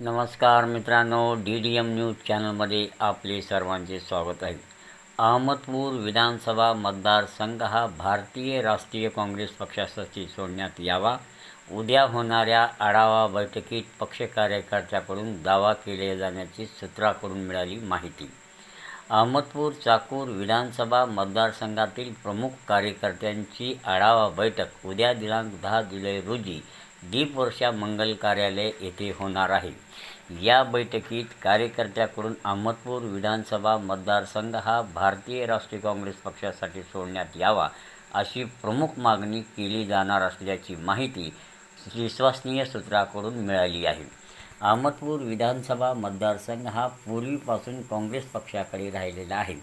नमस्कार मित्रांनो D D M news चॅनलमध्ये आपले सर्वांचे स्वागत आहे. अहमदपूर विधानसभा मतदारसंघ हा भारतीय राष्ट्रीय काँग्रेस पक्षासाठी सोडण्यात यावा. उद्या होणाऱ्या आढावा बैठकीत पक्ष कार्यकर्त्याकडून दावा केले जाण्याची सूत्राकडून मिळाली माहिती. अहमदपूर चाकूर विधानसभा मतदारसंघातील प्रमुख कार्यकर्त्यांची आढावा बैठक उद्या दिनांक दहा जुलै रोजी दीप वर्षा मंगल कार्यालय येथे होणार आहे. या बैठकीत कार्यकर्त्याकडून अहमदपूर विधानसभा मतदारसंघ हा भारतीय राष्ट्रीय काँग्रेस पक्षासाठी सोडण्यात यावा अशी प्रमुख मागणी केली जाणार असल्याची माहिती विश्वसनीय सूत्राकडून मिळाली आहे. अहमदपूर विधानसभा मतदारसंघ हा पूर्वीपासून काँग्रेस पक्षाकडे राहिलेला आहे.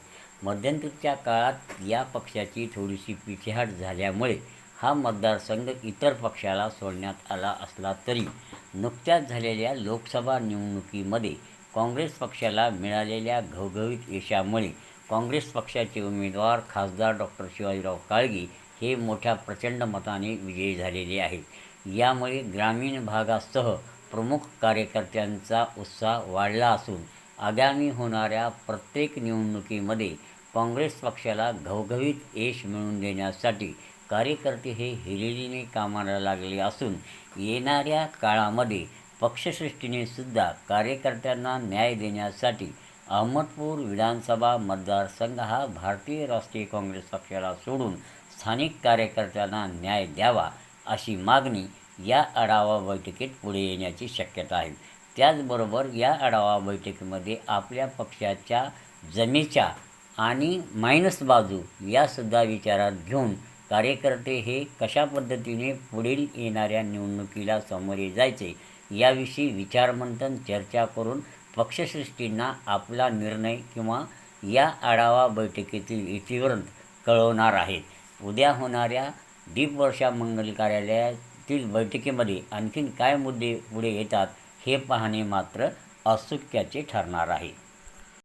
मध्यंतरीच्या काळात या पक्षाची थोडीशी पिछेहाट झाल्यामुळे हा मतदारसंघ इतर पक्षाला सोडण्यात आला असला तरी नुकत्याच झालेल्या लोकसभा निवडणुकीमध्ये काँग्रेस पक्षाला मिळालेल्या घवघवीत यशामुळे काँग्रेस पक्षाचे उमेदवार खासदार डॉक्टर शिवाजीराव काळगी हे मोठ्या प्रचंड मताने विजयी झालेले आहेत. यामुळे ग्रामीण भागासह प्रमुख कार्यकर्त्यांचा उत्साह वाढला असून आगामी होणाऱ्या प्रत्येक निवडणुकीमध्ये काँग्रेस पक्षाला घवघवीत यश मिळवून देण्यासाठी कार्यकर्ते हे हिरिरीने कामाला लागले असून येणाऱ्या काळामध्ये पक्षसृष्टीने सुद्धा कार्यकर्त्यांना न्याय देण्यासाठी अहमदपूर विधानसभा मतदारसंघ हा भारतीय राष्ट्रीय काँग्रेस पक्षाला सोडून स्थानिक कार्यकर्त्यांना न्याय द्यावा अशी मागणी या आढावा बैठकीत पुढे येण्याची शक्यता आहे. त्याचबरोबर या आढावा बैठकीमध्ये आपल्या पक्षाच्या जमेच्या आणि मायनस बाजू यासुद्धा विचारात घेऊन कार्यकर्ते हे कशा पद्धतीने पुढील येणाऱ्या निवडणुकीला सामोरे जायचे याविषयी विचारमंथन चर्चा करून पक्षसृष्टींना आपला निर्णय किंवा या आढावा बैठकीतील इतिवृत्त कळवणार आहेत. उद्या होणाऱ्या दीपवर्षा मंगल कार्यालयातील बैठकीमध्ये आणखीन काय मुद्दे पुढे येतात हे पाहणे मात्र औत्सुक्याचे ठरणार आहे.